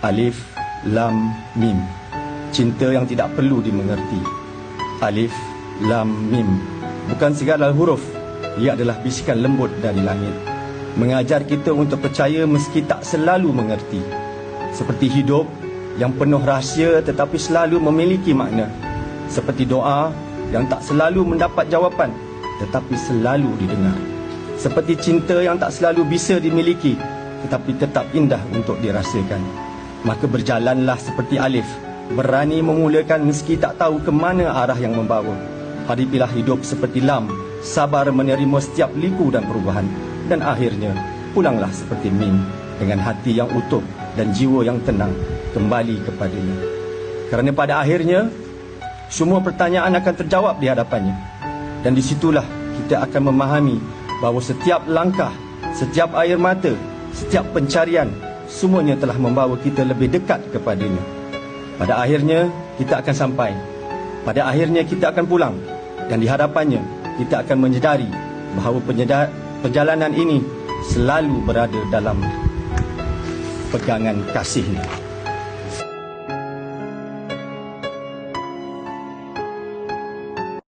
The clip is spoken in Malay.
Alif, Lam, Mim. Cinta yang tidak perlu dimengerti. Alif, Lam, Mim. Bukan segala huruf. Ia adalah bisikan lembut dari langit. Mengajar kita untuk percaya meski tak selalu mengerti. Seperti hidup yang penuh rahsia tetapi selalu memiliki makna. Seperti doa yang tak selalu mendapat jawapan tetapi selalu didengar. Seperti cinta yang tak selalu bisa dimiliki tetapi tetap indah untuk dirasakan. Maka berjalanlah seperti Alif, berani memulakan meski tak tahu ke mana arah yang membawa. Hadipilah hidup seperti Lam, sabar menerima setiap liku dan perubahan. Dan akhirnya, pulanglah seperti Mim, dengan hati yang utuh dan jiwa yang tenang, kembali kepadanya. Kerana pada akhirnya, semua pertanyaan akan terjawab di hadapannya. Dan disitulah kita akan memahami bahawa setiap langkah, setiap air mata, setiap pencarian semuanya telah membawa kita lebih dekat kepadanya. Pada akhirnya kita akan sampai. Pada akhirnya kita akan pulang dan di hadapannya kita akan menyedari bahawa perjalanan ini selalu berada dalam pegangan kasihnya.